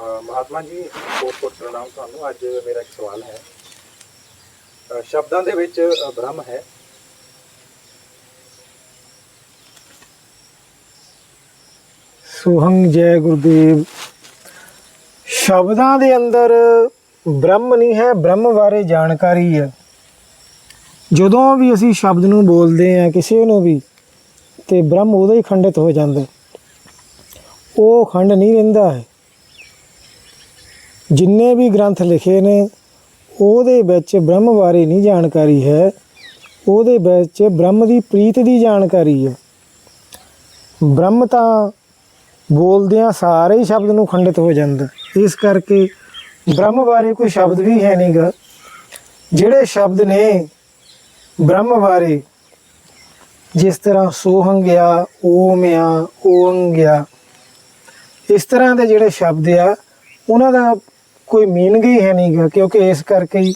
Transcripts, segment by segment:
ਮਹਾਤਮਾ ਜੀ, ਬਹੁਤ ਬਹੁਤ ਪ੍ਰਣਾਮ ਤੁਹਾਨੂੰ। ਅੱਜ ਮੇਰਾ ਇੱਕ ਸਵਾਲ ਹੈ। ਸ਼ਬਦਾਂ ਦੇ ਵਿੱਚ ਬ੍ਰਹਮ ਹੈ। ਸੋਹੰ ਜੈ ਗੁਰਦੇਵ। ਸ਼ਬਦਾਂ ਦੇ ਅੰਦਰ ਬ੍ਰਹਮ ਨਹੀਂ ਹੈ ਬ੍ਰਹਮ ਬਾਰੇ ਜਾਣਕਾਰੀ ਹੈ। ਜਦੋਂ ਵੀ ਅਸੀਂ ਸ਼ਬਦ ਨੂੰ ਬੋਲਦੇ ਆ ਕਿਸੇ ਨੂੰ ਵੀ, ਤੇ ਬ੍ਰਹਮ ਉਹਦਾ ਹੀ ਖੰਡਿਤ ਹੋ ਜਾਂਦਾ ਉਹ ਖੰਡ ਨਹੀਂ ਰਹਿੰਦਾ ਹੈ। ਜਿੰਨੇ ਵੀ ਗ੍ਰੰਥ ਲਿਖੇ ਨੇ, ਉਹਦੇ ਵਿੱਚ ਬ੍ਰਹਮ ਬਾਰੇ ਨਹੀਂ ਜਾਣਕਾਰੀ ਹੈ। ਉਹਦੇ ਵਿੱਚ ਬ੍ਰਹਮ ਦੀ ਪ੍ਰੀਤ ਦੀ ਜਾਣਕਾਰੀ ਹੈ। ਬ੍ਰਹਮ ਤਾਂ ਬੋਲਦਿਆਂ ਸਾਰੇ ਹੀ ਸ਼ਬਦ ਨੂੰ ਖੰਡਿਤ ਹੋ ਜਾਂਦਾ ਇਸ ਕਰਕੇ ਬ੍ਰਹਮ ਬਾਰੇ ਕੋਈ ਸ਼ਬਦ ਵੀ ਹੈ ਨਹੀਂਗਾ ਜਿਹੜੇ ਸ਼ਬਦ ਨੇ ਬ੍ਰਹਮ ਬਾਰੇ, ਜਿਸ ਤਰ੍ਹਾਂ ਸੋਹੰ ਗਿਆ ਓਮ ਆ ਓੰਗ ਆ ਇਸ ਤਰ੍ਹਾਂ ਦੇ ਜਿਹੜੇ ਸ਼ਬਦ ਆ, ਉਹਨਾਂ ਦਾ ਕੋਈ ਮੀਨਿੰਗ ਹੀ ਹੈ ਨਹੀਂਗਾ ਕਿਉਂਕਿ ਇਸ ਕਰਕੇ ਹੀ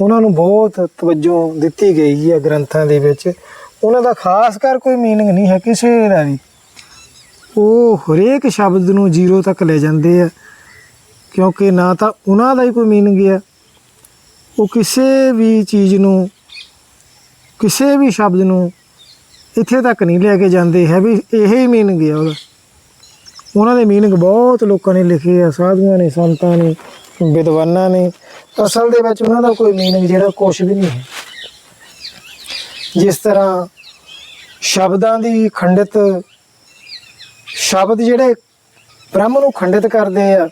ਉਹਨਾਂ ਨੂੰ ਬਹੁਤ ਤਵੱਜੋ ਦਿੱਤੀ ਗਈ ਹੈ ਗ੍ਰੰਥਾਂ ਦੇ ਵਿੱਚ। ਉਹਨਾਂ ਦਾ ਖਾਸ ਕਰ ਕੋਈ ਮੀਨਿੰਗ ਨਹੀਂ ਹੈ, ਕਿਸੇ ਦਾ ਵੀ ਉਹ ਹਰੇਕ ਸ਼ਬਦ ਨੂੰ ਜ਼ੀਰੋ ਤੱਕ ਲੈ ਜਾਂਦੇ ਆ, ਕਿਉਂਕਿ ਨਾ ਤਾਂ ਉਹਨਾਂ ਦਾ ਹੀ ਕੋਈ ਮੀਨਿੰਗ ਹੈ ਉਹ ਕਿਸੇ ਵੀ ਚੀਜ਼ ਨੂੰ, ਕਿਸੇ ਵੀ ਸ਼ਬਦ ਨੂੰ ਇੱਥੇ ਤੱਕ ਨਹੀਂ ਲੈ ਕੇ ਜਾਂਦੇ, ਹੈ ਵੀ ਇਹ ਹੀ ਮੀਨਿੰਗ ਹੈ ਉਹਦਾ। ਉਹਨਾਂ ਦੇ ਮੀਨਿੰਗ ਬਹੁਤ ਲੋਕਾਂ ਨੇ ਲਿਖੇ ਆ, ਸਾਧੂਆਂ ਨੇ, ਸੰਤਾਂ ਨੇ ਵਿਦਵਾਨਾਂ ਨੇ। ਅਸਲ ਦੇ ਵਿੱਚ ਉਹਨਾਂ ਦਾ ਕੋਈ ਮੀਨਿੰਗ ਜਿਹੜਾ ਕੁਝ ਵੀ ਨਹੀਂ ਹੈ। ਜਿਸ ਤਰ੍ਹਾਂ ਸ਼ਬਦਾਂ ਦੀ ਖੰਡਿਤ, ਸ਼ਬਦ ਜਿਹੜੇ ਬ੍ਰਹਮ ਨੂੰ ਖੰਡਿਤ ਕਰਦੇ ਆ,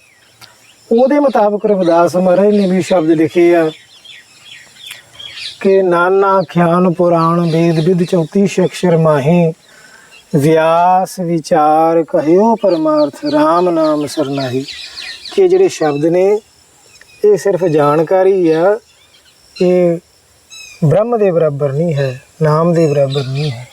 ਉਹਦੇ ਮੁਤਾਬਕ ਰਵਿਦਾਸ ਮਹਾਰਾਜ ਨੇ ਵੀ ਸ਼ਬਦ ਲਿਖੇ ਆ ਕਿ ਨਾਨਾ ਖਿਆਨ ਪੁਰਾਣ ਵੇਦ ਵਿਦ 34 ਅਕਸ਼ਰ ਮਾਹੀ, ਵਿਆਸ ਵਿਚਾਰ ਕਹਿਓ ਪਰਮਾਰਥ RAM ਨਾਮ ਸਰਨਾਹੀ ਕਿ ਜਿਹੜੇ ਸ਼ਬਦ ਨੇ ਇਹ ਸਿਰਫ ਜਾਣਕਾਰੀ ਆ ਇਹ ਬ੍ਰਹਮ ਦੇ ਬਰਾਬਰ ਨਹੀਂ ਹੈ, ਨਾਮ ਦੇ ਬਰਾਬਰ ਨਹੀਂ ਹੈ।